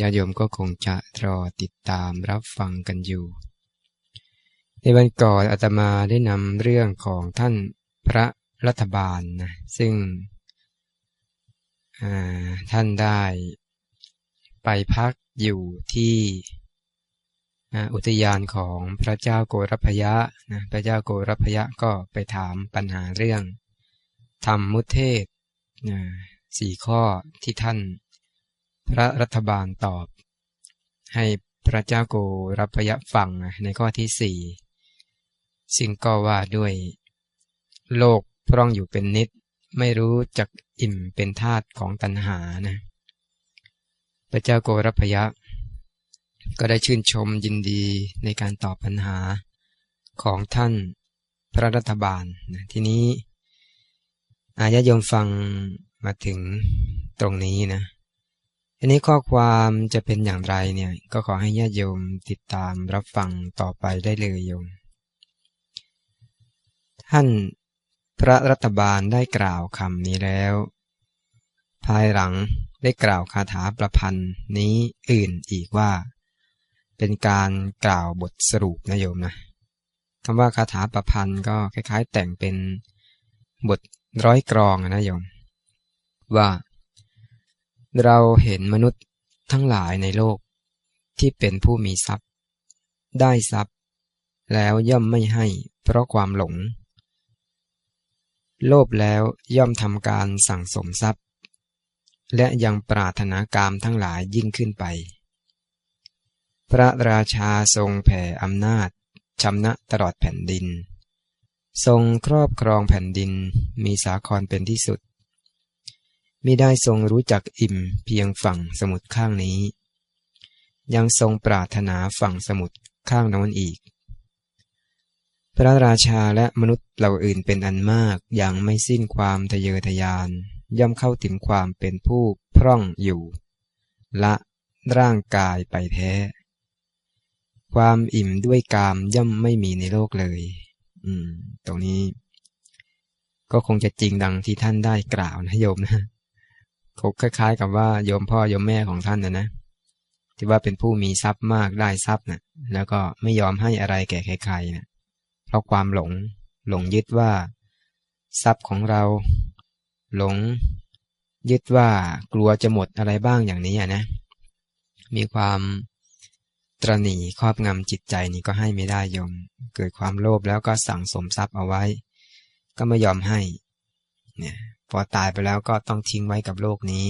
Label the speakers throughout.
Speaker 1: ญาโยมก็คงจะรอติดตามรับฟังกันอยู่ ในวันก่อนอาตมาได้นำเรื่องของท่านพระรัฐบาลนะซึ่งท่านได้ไปพักอยู่ที่อุทยานของพระเจ้าโกรพยะนะพระเจ้าโกรพยะก็ไปถามปัญหาเรื่องธรรมมุเทศสี่ข้อที่ท่าน พระรัฐบาลตอบ ให้พระเจ้าโกรพยะฟังในข้อที่สี่ซึ่งก็ว่าด้วย โลกพร่องอยู่เป็นนิด ไม่รู้จักอิ่มเป็นธาตุของตัณหานะพระเจ้าโกรพยะ ก็ได้ชื่นชมยินดีในการตอบปัญหาของท่านพระรัฐบาลนะทีนี้อายะโยมฟังมาถึงตรงนี้นะ อันนี้ข้อความจะเป็นอย่างไรเนี่ย ก็ขอให้ญาติโยมติดตามรับฟังต่อไปได้เลยโยม ท่านพระรัฐบาลได้กล่าวคำนี้แล้ว ภายหลังได้กล่าวคาถาประพันธ์นี้อื่นอีกว่า เป็นการกล่าวบทสรุปนะโยมนะคำว่าคาถาประพันธ์ก็คล้ายๆ แต่งเป็นบทร้อยกรองนะโยม ว่า เราเห็นมนุษย์ทั้งหลายในโลก ที่เป็นผู้มีทรัพย์ ได้ทรัพย์ แล้วย่อมไม่ให้เพราะความหลง โลภแล้วย่อมทำการสั่งสมทรัพย์ และยังปรารถนากามทั้งหลายยิ่งขึ้นไป พระราชาทรงแผ่อำนาจชำนะตลอดแผ่นดิน ทรงครอบครองแผ่นดินมีสาครเป็นที่สุด มิได้ทรงรู้จักอิ่มเพียงฝั่งสมุทรข้างนี้ ยังทรงปรารถนาฝั่งสมุทรข้างโน้นอีก พระราชาและมนุษย์เหล่าอื่นเป็นอันมากยังไม่สิ้นความทะเยอทะยาน ย่อมเข้าถึงความเป็นผู้พร่องอยู่ ละร่างกายไปแท้ ความอิ่มด้วยกามย่อมไม่มีในโลกเลย อืม ตรงนี้ ก็คงจะจริงดังที่ท่านได้กล่าวนะโยมนะ คงคล้าย ๆ กับว่าโยมพ่อโยมแม่ของท่านนะนะที่ว่าเป็นผู้มีทรัพย์มากได้ทรัพย์นะแล้วก็ไม่ยอมให้อะไรแก่ใครๆนะเพราะความหลง หลงยึดว่า ทรัพย์ของเรา หลง ยึดว่ากลัวจะหมดอะไรบ้างอย่างนี้นะ มีความตรณีครอบงำจิตใจนี่ก็ให้ไม่ได้ยม เกิดความโลภแล้วก็สั่งสมทรัพย์เอาไว้ ก็ไม่ยอมให้ เนี่ย พอตายไปแล้วก็ต้องทิ้งไว้กับโลกนี้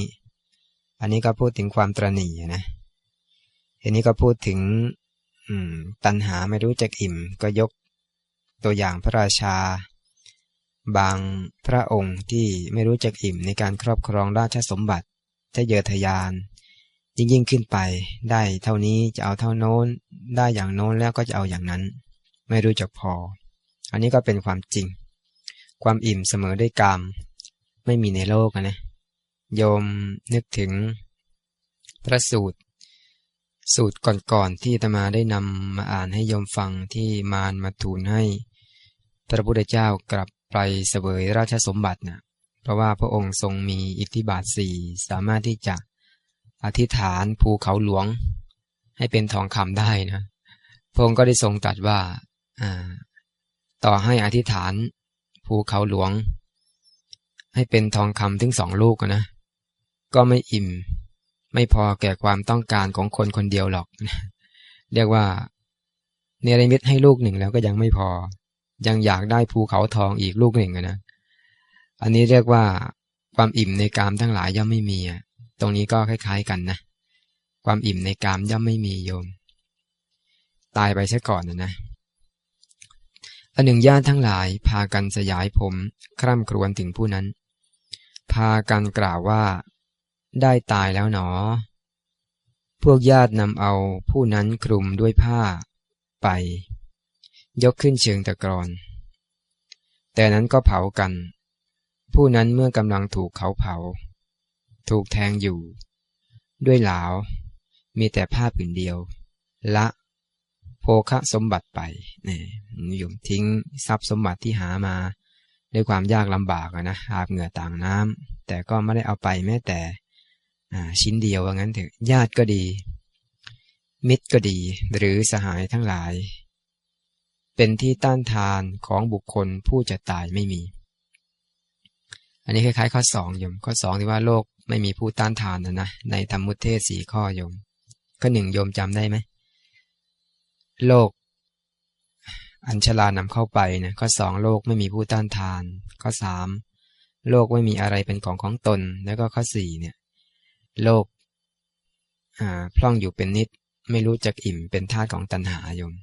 Speaker 1: อันนี้ก็พูดถึงความตรณีนะทีนี้ก็พูดถึงตัณหาไม่รู้จักอิ่ม ก็ยกตัวอย่างพระราชา บางพระองค์ที่ไม่รู้จักอิ่มในการครอบครองราชสมบัติทะเยอทยาน ยิ่งยิ่งขึ้นไปได้เท่านี้จะเอาเท่าโน้น ได้อย่างโน้นแล้วก็จะเอาอย่างนั้น ไม่รู้จักพอ อันนี้ก็เป็นความจริง ความอิ่มเสมอด้วยกรรม ไม่มีในโลกนะโยมนึกถึงพระสูตร สูตรก่อนๆที่ตมาได้นำมาอ่านให้โยมฟังที่มารมาทูลให้ พระพุทธเจ้ากลับไปเสวยราชสมบัตินะเพราะว่าพระองค์ทรงมีอิทธิบาทสี่สามารถที่จะอธิษฐานภูเขาหลวง ให้เป็นทองคำได้นะพระองค์ก็ได้ทรงตรัสว่าต่อให้อธิษฐานภูเขาหลวง ให้เป็นทองคำถึงสองลูกนะ ก็ไม่อิ่ม ไม่พอแก่ความต้องการของคนคนเดียวหรอก เรียกว่าเนรมิตให้ลูกหนึ่งแล้วก็ยังไม่พอ ยังอยากได้ภูเขาทองอีกลูกหนึ่งนะ อันนี้เรียกว่าความอิ่มในกามทั้งหลายย่อมไม่มี ตรงนี้ก็คล้าย ๆกันนะ ความอิ่มในกามย่อมไม่มีโยม ตายไปซะก่อนนะนะอันหนึ่งญาติทั้งหลายพากันสยายผม คร่ำครวญถึงผู้นั้น พากันกล่าวว่า ได้ตายแล้วหนอ พวกญาตินำเอาผู้นั้นคลุมด้วยผ้า ไป ยกขึ้นเชิงตะกรอน แต่นั้นก็เผากัน ผู้นั้นเมื่อกำลังถูกเขาเผา ถูกแทงอยู่ ด้วยเหลามีแต่ผ้าผืนเดียว ละโภคะสมบัติไปนี่ยมทิ้งทรัพย์สมบัติที่หามา ด้วยความยากลำบากนะอาบเหงื่อต่างน้ำแต่ก็ไม่ได้เอาไปแม้แต่ชิ้นเดียวว่างั้นเถอะญาติก็ดี มิตรก็ดี หรือสหายทั้งหลาย เป็นที่ต้านทานของบุคคลผู้จะตายไม่มี อันนี้คล้ายๆ ข้อสองโยมข้อสองที่ว่าโลกไม่มีผู้ต้านทานนะนะในธรรมุเทศสี่ข้อโยมข้อหนึ่งโยมจำได้ไหมโลก อัญชลานำเข้าไปนะข้อสองโลกไม่มีผู้ต้านทาน ข้อสามโลกไม่มีอะไรเป็นของของตน แล้วก็ข้อสี่เนี่ย โลกอ่าพล่องอยู่เป็นนิด ไม่รู้จักอิ่มเป็นท่าของตัณหาโยม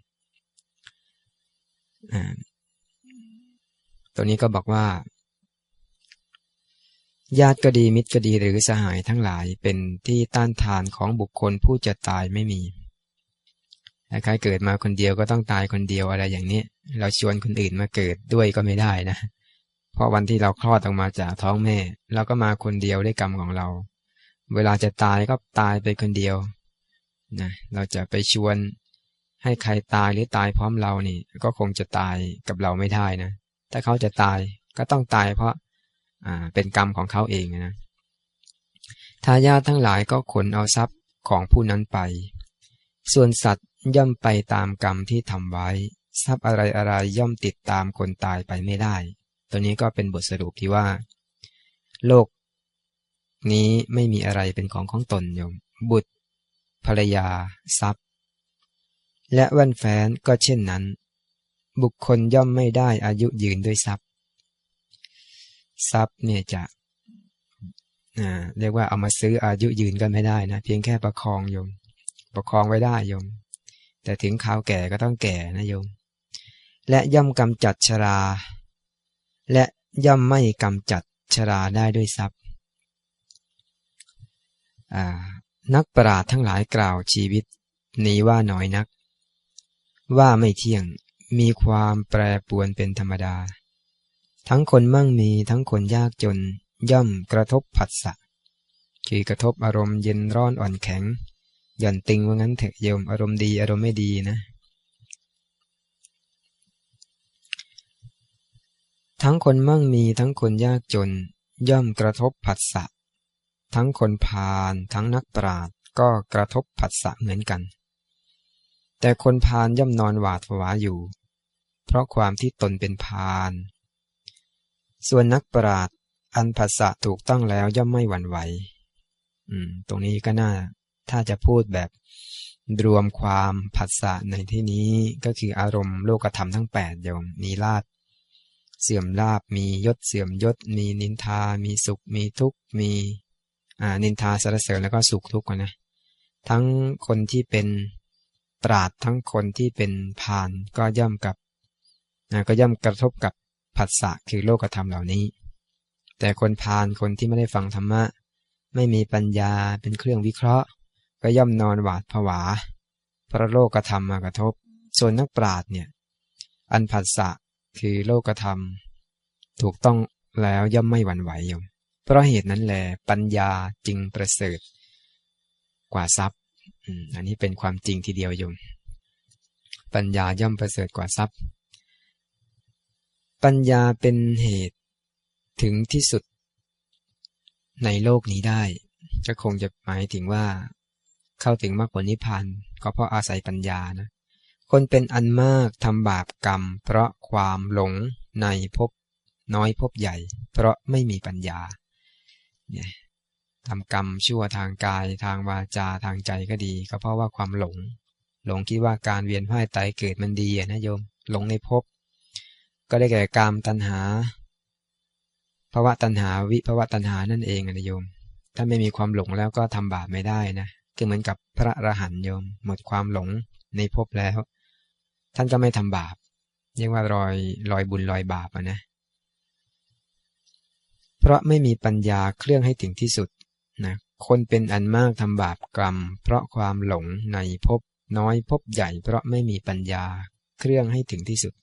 Speaker 1: อ่าตัวนี้ก็บอกว่า ญาติก็ดีมิตรก็ดีหรือสหายทั้งหลายเป็นที่ต้านทานของบุคคลผู้จะตายไม่มี ใคล้ายเกิดมาคนเดียวก็ต้องตายคนเดียวอะไรอย่างนี้ เราชวนคนอื่นมาเกิดด้วยก็ไม่ได้นะ เพราะวันที่เราคลอดออกมาจากท้องแม่ เราก็มาคนเดียวด้วยกรรมของเรา เวลาจะตายก็ตายไปคนเดียวนะเราจะไปชวนให้ใครตายหรือตายพร้อมเรานี่ ก็คงจะตายกับเราไม่ได้นะ ถ้าเขาจะตายก็ต้องตายเพราะอ่าเป็นกรรมของเขาเองนะทายาททั้งหลายก็ขนเอาทรัพย์ของผู้นั้นไป ส่วนสัตว์ ย่อมไปตามกรรมที่ทำไว้ ทรัพย์อะไรอะไรย่อมติดตามคนตายไปไม่ได้ ตัวนี้ก็เป็นบทสรุปที่ว่า โลก นี้ไม่มีอะไรเป็นของของตนโยม บุตร ภรรยา ทรัพย์ และวันแฟนก็เช่นนั้น บุคคลย่อมไม่ได้อายุยืนด้วยทรัพย์ ทรัพย์เนี่ยจะเรียกว่าเอามาซื้ออายุยืนกันไม่ได้นะ เพียงแค่ประคองโยม ประคองไว้ได้โยม แต่ถึงข่าวแก่ก็ต้องแก่นะโยม และย่อมกำจัดชรา และย่อมไม่กำจัดชราได้ด้วยทรัพย์นักปราชญ์ทั้งหลายกล่าวชีวิต นี้ว่าน้อยนัก ว่าไม่เที่ยงมีความแปรปวนเป็นธรรมดา ทั้งคนมั่งมีทั้งคนยากจนย่อมกระทบผัสสะคือกระทบอารมณ์เย็นร้อนอ่อนแข็ง หย่อนตึงว่างั้นเถอะโยมอารมณ์ดี อารมณ์ไม่ดีนะ ทั้งคนมั่งมีทั้งคนยากจน ย่อมกระทบผัสสะทั้งคนพาลทั้งนักปราชญ์ก็กระทบผัสสะเหมือนกัน แต่คนพาลย่อมนอนหวาดผวาอยู่ เพราะความที่ตนเป็นพาลส่วนนักปราชญ์อันผัสสะถูกต้องแล้วย่อมไม่หวั่นไหว อืม ตรงนี้ก็น่า ถ้าจะพูดแบบรวมความผัสสะในที่นี้ก็คืออารมณ์โลกธรรมทั้งแปดโยมมีลาดเสื่อมลาบมียศเสื่อมยศ มีนินทา มีสุข มีทุกข์ มีนินทาสรเสริญแล้วก็สุขทุกข์นะทั้งคนที่เป็นปราดทั้งคนที่เป็นพานก็ย่อมกับก็ย่อมกระทบกับผัสสะคือโลกธรรมเหล่านี้ แต่คนพานคนที่ไม่ได้ฟังธรรมะ ไม่มีปัญญาเป็นเครื่องวิเคราะห์ ก็ย่อมนอนหวาดผวา พระโลกธรรมมากระทบ ส่วนนักปราชญ์เนี่ย อันผัสสะคือโลกธรรม ถูกต้องแล้วย่อมไม่หวั่นไหวยม เพราะเหตุนั้นแหละปัญญาจึงประเสริฐกว่าทรัพย์อันนี้เป็นความจริงทีเดียวโยม ปัญญาย่อมประเสริฐกว่าทรัพย์ ปัญญาเป็นเหตุถึงที่สุดในโลกนี้ได้ ก็คงจะหมายถึงว่า เข้าถึงมรรคผลนิพพานก็เพราะอาศัยปัญญานะ คนเป็นอันมากทำบาปกรรม เพราะความหลงในภพน้อยภพใหญ่ เพราะไม่มีปัญญาเนี่ยทำกรรมชั่วทางกายทางวาจาทางใจก็ดี ก็เพราะว่าความหลง หลงคิดว่าการเวียนว่ายตายเกิดมันดีนะโยม หลงในภพก็ได้แก่กรรมตัณหาภาวะตัณหาวิภาวะตัณหานั่นเองนะโยม ถ้าไม่มีความหลงแล้วก็ทำบาปไม่ได้นะ คือเหมือนกับพระอรหันต์โยม หมดความหลงในภพแล้ว ท่านก็ไม่ทำบาป เรียกว่ารอยรอยบุญรอยบาปนะ เพราะไม่มีปัญญาเครื่องให้ถึงที่สุดนะคนเป็นอันมากทำบาปกรรม เพราะความหลงในภพน้อยภพใหญ่ เพราะไม่มีปัญญาเครื่องให้ถึงที่สุด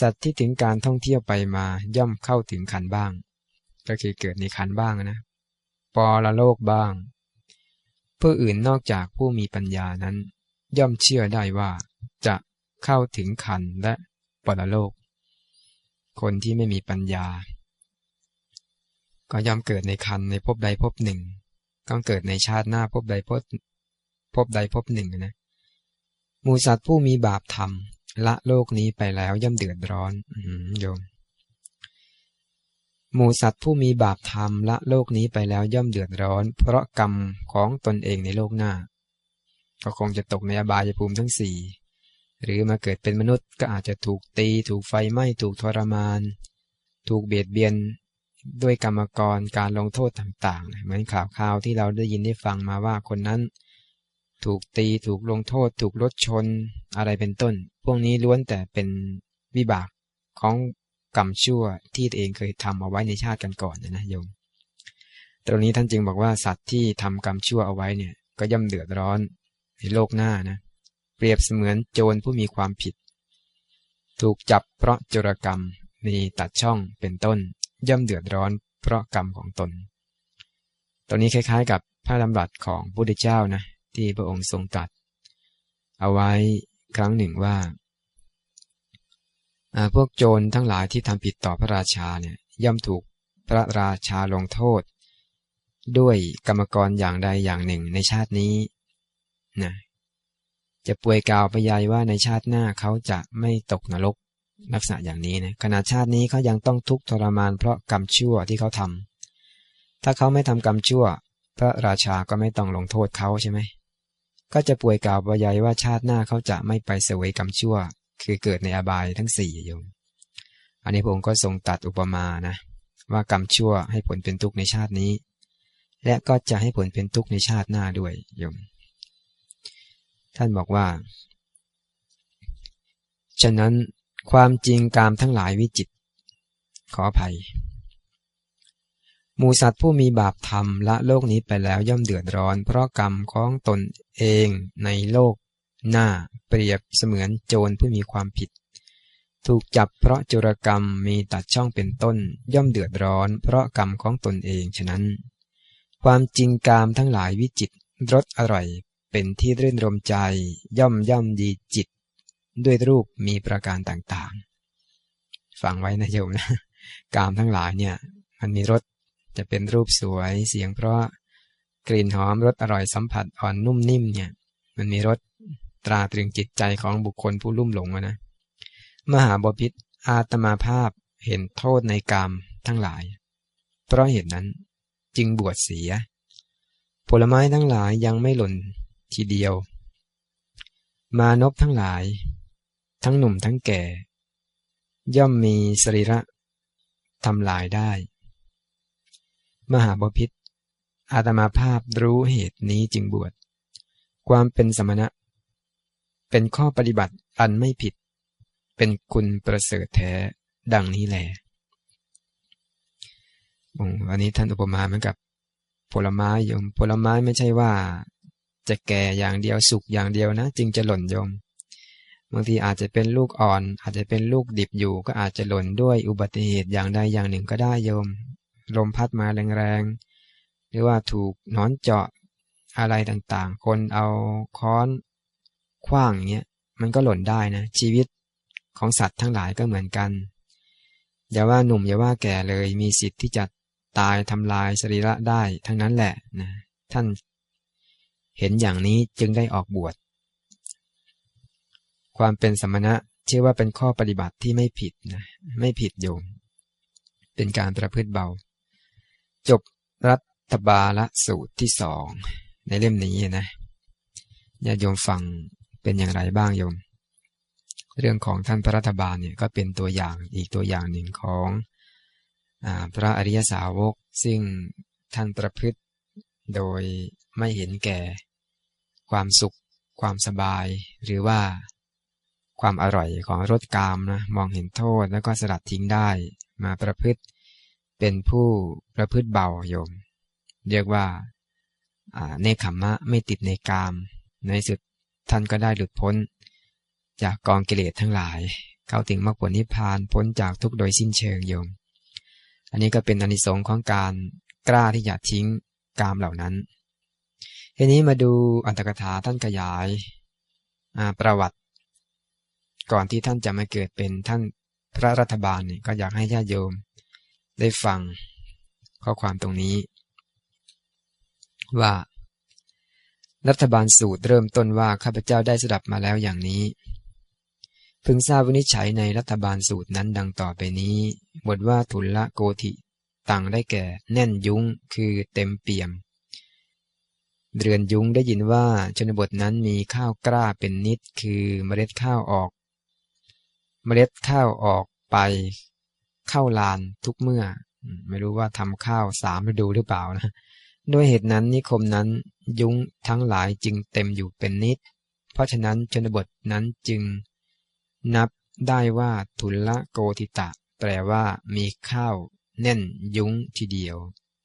Speaker 1: สัตว์ที่ถึงการท่องเที่ยวไปมาย่อมเข้าถึงขันบ้าง ก็คือเกิดในขันบ้างนะปอละโลกบ้าง ผู้อื่นนอกจากผู้มีปัญญานั้น ย่อมเชื่อได้ว่าจะเข้าถึงขันและปรโลก คนที่ไม่มีปัญญา ก็ย่อมเกิดในคันในภพใดภพหนึ่งก็เกิดในชาติหน้าภพใดภพภพใดภพหนึ่งนะมูสัตว์ผู้มีบาปทำละโลกนี้ไปแล้วย่อมเดือดร้อนอโยม หมูสัตว์ผู้มีบาปทำละโลกนี้ไปแล้วย่อมเดือดร้อน เพราะกรรมของตนเองในโลกหน้า ก็คงจะตกในอบายภูมิทั้งสี่หรือมาเกิดเป็นมนุษย์ก็อาจจะถูกตี ถูกไฟไหม้ถูกทรมาน ถูกเบียดเบียนด้วยกรรมกรการลงโทษต่างๆ เหมือนข่าวข่าวที่เราได้ยินได้ฟังมาว่าคนนั้น ถูกตีถูกลงโทษ ถูกรถชนอะไรเป็นต้น พวกนี้ล้วนแต่เป็นวิบากของ กรรมชั่วที่ตัวเองเคยทำเอาไว้ในชาติกันก่อนนะนะโยม ตรงนี้ท่านจึงบอกว่าสัตว์ที่ทำกรรมชั่วเอาไว้เนี่ย ก็ย่อมเดือดร้อนในโลกหน้านะ เปรียบเสมือนโจรผู้มีความผิด ถูกจับเพราะจรกรรมมีตัดช่องเป็นต้น ย่อมเดือดร้อนเพราะกรรมของตน ตรงนี้คล้ายๆ กับพระดำรัสของพระพุทธเจ้านะที่พระองค์ทรงตรัส เอาไว้ครั้งหนึ่งว่า พวกโจรทั้งหลายที่ทำผิดต่อพระราชาเนี่ยย่อมถูกพระราชาลงโทษ ด้วยกรรมกรอย่างใดอย่างหนึ่งในชาตินี้นะจะป่วยกล่าวไปยายว่าในชาติหน้าเขาจะไม่ตกนรกลักษณะอย่างนี้นะขณะชาตินี้เขายังต้องทุกข์ทรมานเพราะกรรมชั่วที่เขาทำถ้าเขาไม่ทำกรรมชั่ว พระราชาก็ไม่ต้องลงโทษเขาใช่ไหมก็จะป่วยกล่าวไปยายว่าชาติหน้าเขาจะไม่ไปเสวยกรรมชั่ว คือเกิดในอบายทั้งสี่โยม อันนี้พระองค์ก็ทรงตัดอุปมานะ ว่ากรรมชั่วให้ผลเป็นทุกข์ในชาตินี้ และก็จะให้ผลเป็นทุกข์ในชาติหน้าด้วยโยม ท่านบอกว่า ฉะนั้นความจริงกามทั้งหลายวิจิต ขออภัยมูสัตว์ผู้มีบาปธรรมละโลกนี้ไปแล้วย่อมเดือดร้อน เพราะกรรมของตนเองในโลก หน้าเปรียบเสมือนโจรผู้มีความผิด ถูกจับเพราะจุรกรรมมีตัดช่องเป็นต้น ย่อมเดือดร้อน เพราะกรรมของตนเองฉะนั้น ความจริงกามทั้งหลายวิจิตรสอร่อยเป็นที่รื่นรมใจ ย่อมย่อมดีจิต ด้วยรูปมีประการต่างๆ ฟังไว้นะโยมนะกามทั้งหลายเนี่ยมันมีรสจะเป็นรูปสวยเสียงเพราะกลิ่นหอมรสอร่อยสัมผัสอ่อนนุ่มนิ่มเนี่ยมันมีรส ตราตรึงจิตใจของบุคคลผู้ลุ่มหลงนะ มหาบพิษอาตมาภาพเห็นโทษในกรรมทั้งหลาย เพราะเหตุนั้นจึงบวชเสีย ผลไม้ทั้งหลายยังไม่หล่นทีเดียว มานพทั้งหลาย ทั้งหนุ่มทั้งแก่ ย่อมมีสรีระทำลายได้ มหาบพิษอาตมาภาพรู้เหตุนี้จึงบวช ความเป็นสมณะ เป็นข้อปฏิบัติอันไม่ผิด เป็นคุณประเสริฐแท้ดังนี้แหละอันนี้ท่านอุปมาเหมือนกับ ผลไม้โยม ผลไม้ไม่ใช่ว่า จะแก่อย่างเดียวสุกอย่างเดียวนะ จึงจะหล่นโยมบางทีอาจจะเป็นลูกอ่อน อาจจะเป็นลูกดิบอยู่ ก็อาจจะหล่นด้วยอุบัติเหตุอย่างใดอย่างหนึ่งก็ได้โยม ลมพัดมาแรงๆหรือว่าถูกนอนเจาะอะไรต่างๆ คนเอาค้อน คว้างอย่างเงี้ยมันก็หล่นได้นะ ชีวิตของสัตว์ทั้งหลายก็เหมือนกัน อย่าว่าหนุ่มอย่าว่าแก่เลยมีสิทธิ์ที่จะตายทำลายสรีระได้ทั้งนั้นแหละนะท่านเห็นอย่างนี้จึงได้ออกบวช ความเป็นสมณะเชื่อว่าเป็นข้อปฏิบัติที่ไม่ผิดนะไม่ผิดโยม เป็นการประพฤติเบา จบรัฐบาลสูตรที่สองในเล่มนี้นะญาติโยมฟัง เป็นอย่างไรบ้างโยม เรื่องของท่านพระรัฐบาลเนี่ยก็เป็นตัวอย่างอีกตัวอย่างหนึ่งของอพระอริยสาวก ซึ่งท่านประพฤติโดยไม่เห็นแก่ ความสุข ความสบาย หรือว่าความอร่อยของรสกามนะมองเห็นโทษแล้วก็สลัดทิ้งได้มาประพฤติเป็นผู้ประพฤติเบาโยม เรียกว่าเนคขมมะไม่ติดในกาม ในสุด ท่านก็ได้หลุดพ้น จากกองกิเลสทั้งหลาย เข้าถึงมรรคผลนิพพานพ้นจากทุกโดยสิ้นเชิงโยม อันนี้ก็เป็นอนิสงค์ของการกล้าที่จะทิ้งกามเหล่านั้น ทีนี้มาดูอันตรกถาท่านขยายประวัติ ก่อนที่ท่านจะมาเกิดเป็นท่านพระรัฐบาลนี่ก็อยากให้ญาติโยม ได้ฟังข้อความตรงนี้ ว่า รัฐบาลสูตรเริ่มต้นว่าข้าพเจ้าได้สดับมาแล้วอย่างนี้พึงทราบวินิจฉัยในรัฐบาลสูตรนั้นดังต่อไปนี้ บทว่าทุลละโกธิตังได้แก่ แน่นยุ้งคือเต็มเปี่ยม เรือนยุ้งได้ยินว่าชนบทนั้นมีข้าวกล้าเป็นนิดคือเมล็ดข้าวออก เมล็ดข้าวออกไป เข้าลานทุกเมื่อ ไม่รู้ว่าทำข้าวสามฤดูหรือเปล่านะ ด้วยเหตุนั้นนิคมนั้นยุ้งทั้งหลายจึงเต็มอยู่เป็นนิด เพราะฉะนั้นชนบทนั้นจึง นับได้ว่าทุลละโกติตะ แปลว่ามีข้าวแน่นยุ้งทีเดียว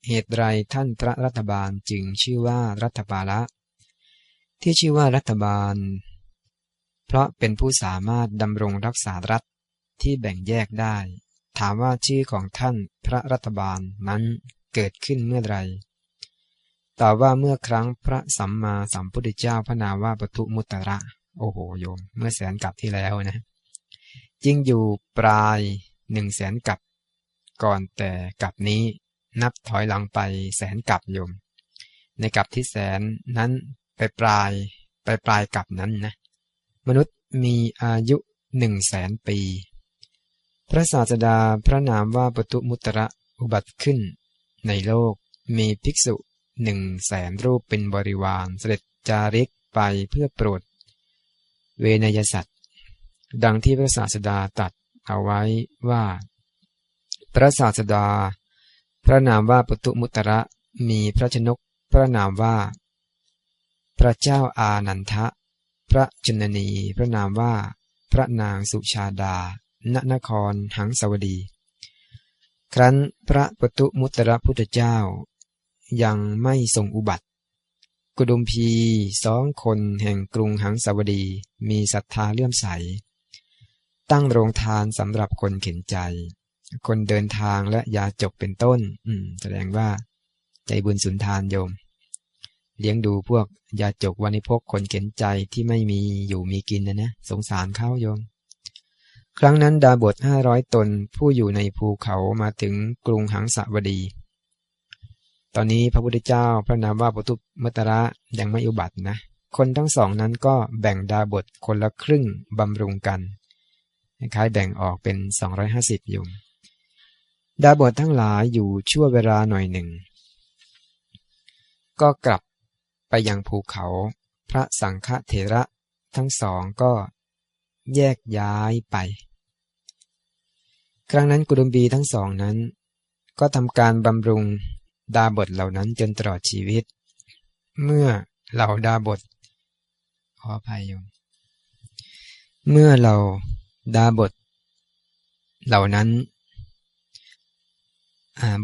Speaker 1: เหตุไรท่านพระรัฐบาลจึงชื่อว่ารัฐบาละ ที่ชื่อว่ารัฐบาล เพราะเป็นผู้สามารถดำรงรักษารัฐที่แบ่งแยกได้ ถามว่าชื่อของท่านพระรัฐบาลนั้นเกิดขึ้นเมื่อไร ตอบว่าเมื่อครั้งพระสัมมาสัมพุทธเจ้าพระนามว่าปทุมุตระ โอ้โหโยม เมื่อแสนกับที่แล้วนะจิงอยู่ปลายหนึ่งแสนกับก่อนแต่กับนี้นับถอยหลังไปแสนกับโยม ในกับที่แสนนั้นไปปลายไปปลายกับนั้นนะ มนุษย์มีอายุหนึ่งแสนปี พระศาสดาพระนามว่าปตุมุตระอุบัติขึ้น ในโลกมีภิกษุ หนึ่งแสนรูปเป็นบริวารเสด็จจาริกไปเพื่อโปรด เวนยสัตว์ดังที่พระศาสดาตัดเอาไว้ว่า พระศาสดา พระนามว่าปุตุมุตระมีพระชนกพระนามว่า พระเจ้าอานันทะ พระชนนี พระนามว่า พระนางสุชาดา ณนครหังสวดี ครั้นพระปตุมุตระพุทธเจ้า ยังไม่ทรงอุบัติ กุดุมพีสองคนแห่งกรุงหังสวดีมีศรัทธาเลื่อมใส ตั้งโรงทานสำหรับคนเข็นใจ คนเดินทางและยาจกเป็นต้น อืม แสดงว่า ใจบุญสุนทานโยม เลี้ยงดูพวกยาจกวันิพกคนเข็นใจที่ไม่มีอยู่มีกินนะนะสงสารเขาโยมครั้งนั้นดาบทห้าร้อยตนผู้อยู่ในภูเขามาถึงกรุงหังสวดี ตอนนี้พระพุทธเจ้าพระนามว่าปตุมัตระยังไม่อุบัตินะ คนทั้งสองนั้นก็แบ่งดาบทคนละครึ่งบำรุงกันคล้ายแบ่งออกเป็น 250โยมดาบททั้งหลายอยู่ชั่วเวลาหน่อยหนึ่ง ก็กลับไปยังภูเขา พระสังฆเถระทั้งสองก็แยกย้ายไป ครั้งนั้นกุดุมบีทั้งสองนั้น ก็ทำการบำรุง ดาบทเหล่านั้นจนตลอดชีวิต เมื่อเหล่าดาบทขออภัยโยมเมื่อเหล่าดาบท เหล่านั้น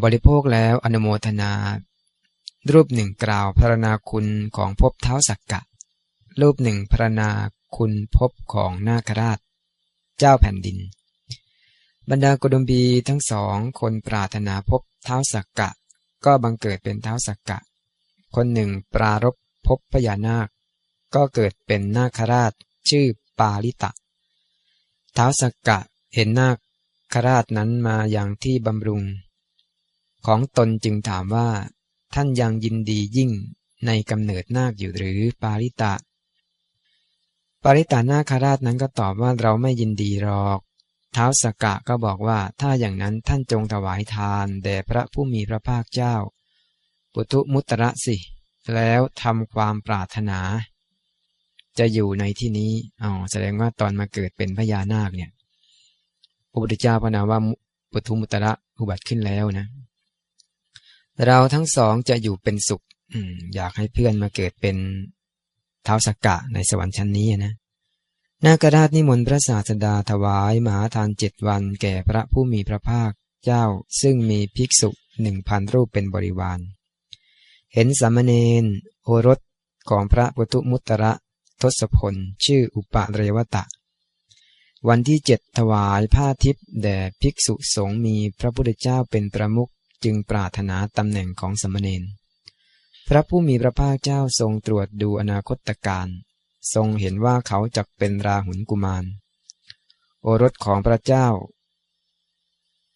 Speaker 1: บริโภคแล้วอนุโมทนา รูปหนึ่งกล่าวพรณนาคุณของภพเท้าสักกะ รูปหนึ่งพรณนาคุณภพของนาคราช เจ้าแผ่นดิน บรรดากดมบีทั้งสองคนปรารถนาพบเท้าสักกะ ก็บังเกิดเป็นเท้าสักกะ คนหนึ่งปรารบพบพญานาค ก็เกิดเป็นนาคราชชื่อปาลิตะ เท้าสักกะเห็นนาคราชนั้นมาอย่างที่บำรุง ของตนจึงถามว่า ท่านยังยินดียิ่งในกำเนิดนาคอยู่หรือปาริตะ ปาริตานาคาราชนั้นก็ตอบว่าเราไม่ยินดีหรอก ท้าสกกะก็บอกว่าถ้าอย่างนั้นท่านจงถวายทานแด่พระผู้มีพระภาคเจ้า ปุถุมุตระสิ แล้วทำความปรารถนา จะอยู่ในที่นี้อ๋อแสดงว่าตอนมาเกิดเป็นพญานาคเนี่ยพระพุทธเจ้าพระนามว่าปุถุมุตระอุบัติขึ้นแล้วนะ เราทั้งสองจะอยู่เป็นสุขออยากให้เพื่อนมาเกิดเป็นเท้าสกกะในสวรรค์ชั้นนี้นะ นาคราชนิมนต์พระศาสดาถวายมหาทานเจ็ดวันแก่พระผู้มีพระภาคเจ้าซึ่งมีภิกษุหนึ่งพันรูปเป็นบริวาร เห็นสามเณรโอรสของพระปุตุมุตระทศพล ชื่ออุปเรวตะ วันที่เจ็ดถวายผ้าทิพย์แด่ภิกษุสงฆ์มีพระพุทธเจ้าเป็นประมุขจึงปรารถนาตำแหน่งของสมณเณรพระผู้มีพระภาคเจ้าทรงตรวจดูอนาคตการ ทรงเห็นว่าเขาจะเป็นราหุลกุมาร โอรสของพระเจ้า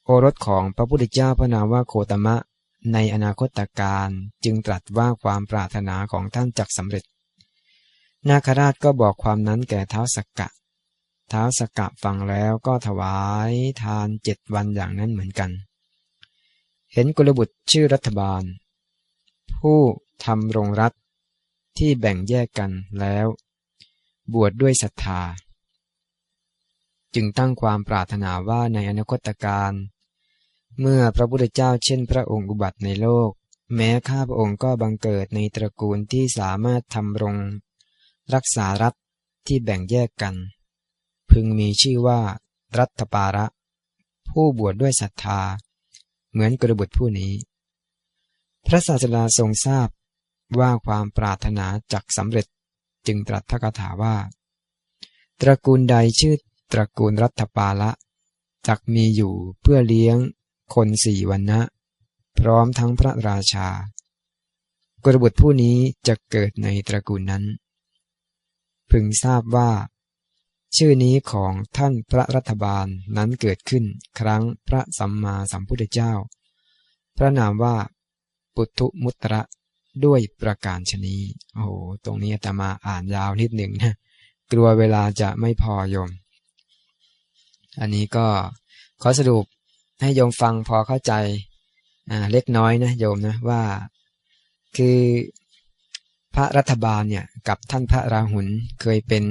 Speaker 1: โอรสของพระพุทธเจ้าพระนามว่าโคตมะ ในอนาคตการจึงตรัสว่าความปรารถนาของท่านจักสำเร็จ นาคราชก็บอกความนั้นแก่เท้าสักกะ เท้าสักกะฟังแล้วก็ถวายทานเจ็ดวันอย่างนั้นเหมือนกัน เห็นกุลบุตรชื่อรัฐบาล ผู้ทำรงรัฐที่แบ่งแยกกันแล้ว บวชดด้วยศรัทธา จึงตั้งความปรารถนาว่าในอนาคตการเมื่อพระพุทธเจ้าเช่นพระองค์อุบัติในโลก แม้ข้าพระองค์ก็บังเกิดในตระกูลที่สามารถทำรง รักษารัฐที่แบ่งแยกกัน พึงมีชื่อว่า รัฐปาระ ผู้บวชดด้วยศรัทธา เหมือนกระบุตรผู้นี้ พระศาสดาทรงทราบว่าความปรารถนาจักสำเร็จ จึงตรัสพระคาถาว่า ตระกูลใดชื่อตระกูลรัฐปาละจักมีอยู่เพื่อเลี้ยงคนสี่วันนะพร้อมทั้งพระราชา กรบุตรผู้นี้จะเกิดในตระกูลนั้น พึงทราบว่า ชื่อนี้ของท่านพระรัฐบาลนั้นเกิดขึ้นครั้งพระสัมมาสัมพุทธเจ้า พระนามว่า ปุถุมุตระ ด้วยประการชนีโอ้โห ตรงนี้อาตมาอ่านยาวนิดหนึ่งนะ กลัวเวลาจะไม่พอโยม อันนี้ก็ขอสรุปให้โยมฟังพอเข้าใจเล็กน้อยนะโยมนะว่าคือพระรัฐบาลเนี่ยกับท่านพระราหุลเคยเป็น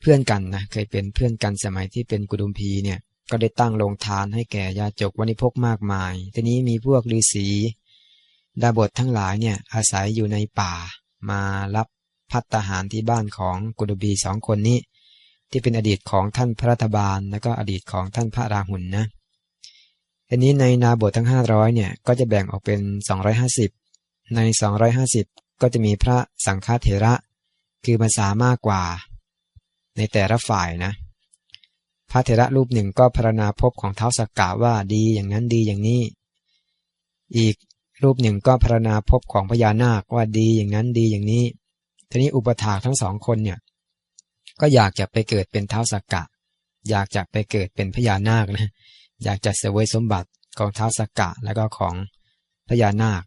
Speaker 1: เพื่อนกันนะเคยเป็นเพื่อนกันสมัยที่เป็นกุดุมพีเนี่ยก็ได้ตั้งโรงทานให้แก่ยาจกวันิพกมากมาย ทีนี้มีพวกฤาษี ดาบททั้งหลายเนี่ยอาศัยอยู่ในป่า มารับพัฒหารที่บ้านของกุดุบีสองคนนี้ ที่เป็นอดีตของท่านพระรัฐบาลแล้วก็อดีตของท่านพระราหุลนนะอันนี้ในนาบททั้งห้าร้อยเนี่ยก็จะแบ่งออกเป็นสองร้อยห้าสิบในสองร้อยห้าสิบก็จะมีพระสังฆเถระ คือภาษามากกว่า ในแต่ละฝ่ายนะ พระเถระรูปหนึ่งก็พรณนาภพของเท้าสกกะว่าดีอย่างนั้นดีอย่างนี้ อีก รูปหนึ่งก็พรณนาภพของพญานาคว่าดีอย่างนั้นดีอย่างนี้ ทีนี้อุปถากทั้งสองคนเนี่ย ก็อยากจะไปเกิดเป็นเท้าสักกะ อยากจะไปเกิดเป็นพญานาคนะอยากจะเสวยสมบัติของเท้าวสกกะแล้วก็ของพญานาค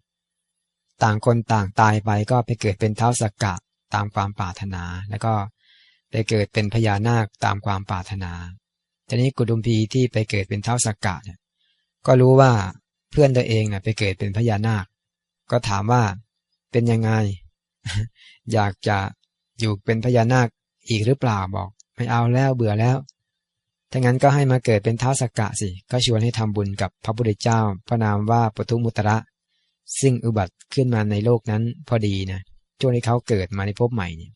Speaker 1: ต่างคนต่างตายไปก็ไปเกิดเป็นเท้าวสกกะตามความปรารถนา แล้วก็ไปเกิดเป็นพญานาคตามความปรารถนาทีนี้กุดุมพีที่ไปเกิดเป็นเท้าวสกกะเนี่ยก็รู้ว่า เพื่อนตัวเองนะไปเกิดเป็นพญานาค ก็ถามว่าเป็นยังไง อยากจะอยู่เป็นพญานาคอีกหรือเปล่าบอก ไม่เอาแล้วเบื่อแล้วถ้างั้นก็ให้มาเกิดเป็นเท้าสักกะสิ ก็ชวนให้ทำบุญกับพระพุทธเจ้า พระนามว่าปทุมุตระ ซึ่งอุบัติขึ้นมาในโลกนั้นพอดีนะช่วงที่เขาเกิดมาในภพใหม่เนี่ย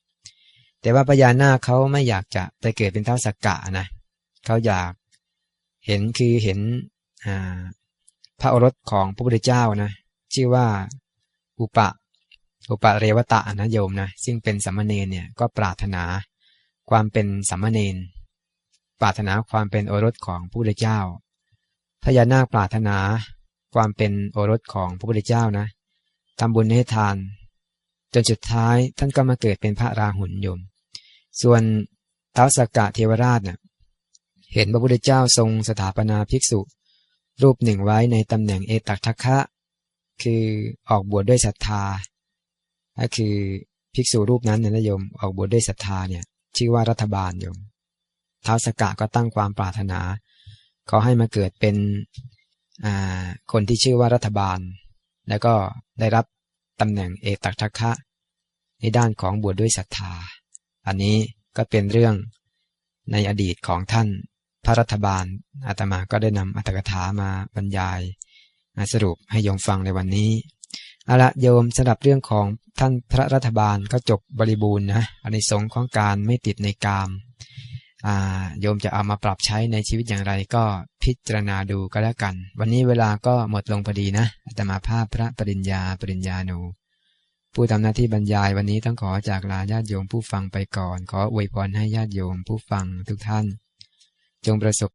Speaker 1: แต่ว่าพญานาคเขาไม่อยากจะไปเกิดเป็นเท้าสักกะนะเขาอยากเห็นคือเห็น พระโอรสของพระพุทธเจ้านะชื่อว่าอุปะอุปะเรวตะนะโยมนะซึ่งเป็นสัมมาเนนเนี่ยก็ปรารถนาความเป็นสัมมาเนนปรารถนาความเป็นโอรสของพระพุทธเจ้าพญานาคปรารถนาความเป็นโอรสของพระพุทธเจ้านะทำบุญให้ทาน จนสุดท้ายท่านก็มาเกิดเป็นพระราหุลยม ส่วนท้าวสกกะเทวราชเนะ่ยเห็นพระพุทธเจ้าทรงสถาปนาภิกษุ รูปหนึ่งไว้ในตำแหน่งเอตักทักคะ คือออกบวชดด้วยศรัทธา ก็คือภิกษุรูปนั้นนะโยมออกบวชดด้วยศรัทธาเนี่ยชื่อว่ารัฐบาลโยมท้าวสกะก็ตั้งความปรารถนาเขาให้มาเกิดเป็นคนที่ชื่อว่ารัฐบาล แล้วก็ได้รับตำแหน่งเอกตักทักคะในด้านของบวชดด้วยศรัทธา อันนี้ก็เป็นเรื่องในอดีตของท่าน พระรัฐบาลอาตมาก็ได้นำอัตถกถามาบรรยายสรุปให้โยมฟังในวันนี้เอาละโยมสำหรับเรื่องของท่านพระรัฐบาลก็จบบริบูรณ์นะอันในสงของการไม่ติดในกามอาโยมจะเอามาปรับใช้ในชีวิตอย่างไรก็พิจารณาดูก็แล้วกัน วันนี้เวลาก็หมดลงพอดีนะอาตมาภาพพระปริญญาปริญญาโนผู้ทำหน้าที่บรรยายวันนี้ต้องขอจากลาญาติโยมผู้ฟังไปก่อน ขออวยพรให้ญาติโยมผู้ฟังทุกท่าน จงประสบ